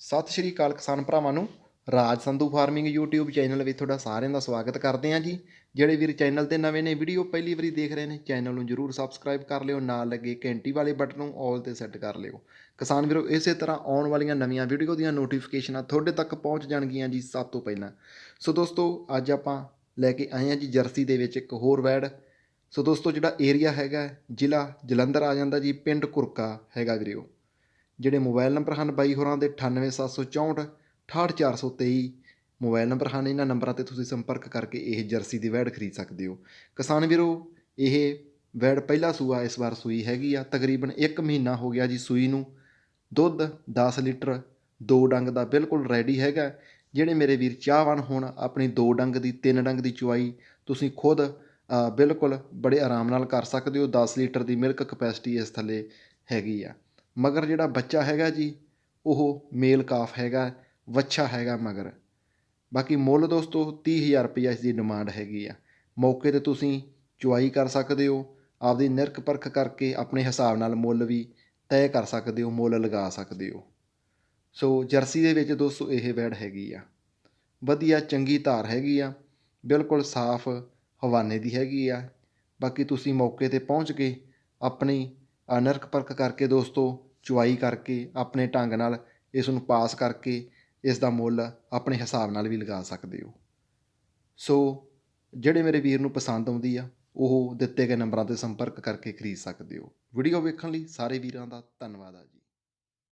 ਸਤਿ ਸ਼੍ਰੀ ਅਕਾਲ ਕਿਸਾਨ ਭਰਾਵਾਂ ਨੂੰ, Raj Sandhu farming YouTube channel ਵਿੱਚ ਤੁਹਾਡਾ ਸਾਰਿਆਂ ਦਾ ਸਵਾਗਤ ਕਰਦੇ ਹਾਂ ਜੀ। ਜਿਹੜੇ ਵੀਰ ਚੈਨਲ ਤੇ ਨਵੇਂ ਨੇ, ਵੀਡੀਓ ਪਹਿਲੀ ਵਾਰੀ ਦੇਖ ਰਹੇ ਨੇ, ਚੈਨਲ ਨੂੰ ਜਰੂਰ ਸਬਸਕ੍ਰਾਈਬ ਕਰ ਲਿਓ, ਨਾਲ ਲੱਗੇ ਘੰਟੀ ਵਾਲੇ ਬਟਨ ਨੂੰ ਆਲ ਤੇ ਸੈੱਟ ਕਰ ਲਿਓ। ਕਿਸਾਨ ਵੀਰੋ, ਇਸੇ ਤਰ੍ਹਾਂ ਆਉਣ ਵਾਲੀਆਂ ਨਵੀਆਂ ਵੀਡੀਓ ਦੀਆਂ ਨੋਟੀਫਿਕੇਸ਼ਨਾਂ ਤੁਹਾਡੇ ਤੱਕ ਪਹੁੰਚ ਜਾਣਗੀਆਂ ਜੀ ਸਭ ਤੋਂ ਪਹਿਲਾਂ। ਸੋ ਦੋਸਤੋ, ਅੱਜ ਆਪਾਂ ਲੈ ਕੇ ਆਏ ਹਾਂ ਜੀ ਜਰਸੀ ਦੇ ਵਿੱਚ ਇੱਕ ਹੋਰ ਵੈੜ। ਸੋ ਦੋਸਤੋ, ਜਿਹੜਾ ਏਰੀਆ ਹੈਗਾ, ਜ਼ਿਲ੍ਹਾ ਜਲੰਧਰ ਆ ਜਾਂਦਾ ਜੀ, ਪਿੰਡ ਕੁਰਕਾ ਹੈਗਾ ਵੀਰਿਓ ਜਿਹੜੇ ਮੋਬਾਈਲ ਨੰਬਰ ਹਨ ਬਾਈ ਹੋਰਾਂ ਦੇ 98764 68423 ਮੋਬਾਈਲ ਨੰਬਰ ਹਨ, ਇਹਨਾਂ ਨੰਬਰਾਂ ਤੇ ਤੁਸੀਂ ਸੰਪਰਕ ਕਰਕੇ ਇਹ ਜਰਸੀ ਦੀ ਵੈੜ ਖਰੀਦ ਸਕਦੇ ਹੋ। ਕਿਸਾਨ ਵੀਰੋ, ਇਹ ਵੈੜ ਪਹਿਲਾ ਸੂਆ ਇਸ ਵਾਰ ਸੂਈ ਹੈਗੀ ਆ। ਤਕਰੀਬਨ 1 ਮਹੀਨਾ ਹੋ ਗਿਆ ਜੀ ਸੂਈ ਨੂੰ। ਦੁੱਧ 10 ਲੀਟਰ, ਦੋ ਡੰਗ ਦਾ ਬਿਲਕੁਲ ਰੈਡੀ ਹੈਗਾ। ਜਿਹੜੇ ਮੇਰੇ ਵੀਰ ਚਾਹਵਾਨ ਹੋਣ, ਆਪਣੀ ਦੋ ਡੰਗ ਦੀ, ਤਿੰਨ ਡੰਗ ਦੀ ਚੁਆਈ, ਤੁਸੀਂ ਖੁਦ ਬਿਲਕੁਲ ਬੜੇ ਆਰਾਮ ਨਾਲ ਕਰ ਸਕਦੇ ਹੋ। 10 ਲੀਟਰ ਦੀ ਮਿਲਕ ਕਪੈਸਿਟੀ ਇਸ ਥੱਲੇ ਹੈਗੀ ਆ। ਮਗਰ ਜਿਹੜਾ ਬੱਚਾ ਹੈਗਾ ਜੀ ਉਹ ਮੇਲ ਕਾਫ ਹੈਗਾ ਵੱਛਾ ਹੈਗਾ ਮਗਰ। ਬਾਕੀ ਮੁੱਲ ਦੋਸਤੋ 30000 ਰੁਪਏ ਇਸ ਦੀ ਡਿਮਾਂਡ ਹੈਗੀ ਆ। ਮੌਕੇ ਤੇ ਤੁਸੀਂ ਚੁਆਈ ਕਰ ਸਕਦੇ ਹੋ ਆਪਦੀ ਨਿਰਖ ਪਰਖ ਕਰਕੇ ਆਪਣੇ ਹਿਸਾਬ ਨਾਲ ਮੁੱਲ ਵੀ ਤੈਅ ਕਰ ਸਕਦੇ ਹੋ ਮੁੱਲ ਲਗਾ ਸਕਦੇ ਹੋ। ਸੋ ਜਰਸੀ ਦੇ ਵਿੱਚ ਦੋਸਤੋ ਇਹ ਵੈੜ ਹੈਗੀ ਆ। ਵਧੀਆ ਚੰਗੀ ਧਾਰ ਹੈਗੀ ਆ ਬਿਲਕੁਲ ਸਾਫ਼ ਹਵਾਨੇ ਦੀ ਹੈਗੀ ਆ। ਬਾਕੀ ਤੁਸੀਂ ਮੌਕੇ ਤੇ ਪਹੁੰਚ ਕੇ ਆਪਣੀ ਅ, ਨਿਰਖ ਪਰਖ ਕਰਕੇ ਦੋਸਤੋ ਚੁਆਈ ਕਰਕੇ, ਆਪਣੇ ਢੰਗ ਨਾਲ ਇਸ ਨੂੰ ਪਾਸ ਕਰਕੇ ਇਸ ਦਾ ਮੁੱਲ ਆਪਣੇ ਹਿਸਾਬ ਨਾਲ ਵੀ ਲਗਾ ਸਕਦੇ ਹੋ। ਸੋ ਜਿਹੜੇ ਮੇਰੇ ਵੀਰ ਨੂੰ ਪਸੰਦ ਆਉਂਦੀ ਆ, ਉਹ ਦਿੱਤੇ ਗਏ ਨੰਬਰਾਂ ਤੇ ਸੰਪਰਕ ਕਰਕੇ ਖਰੀਦ ਸਕਦੇ ਹੋ। ਵੀਡੀਓ ਵੇਖਣ ਲਈ ਸਾਰੇ ਵੀਰਾਂ ਦਾ ਧੰਨਵਾਦ ਆ ਜੀ।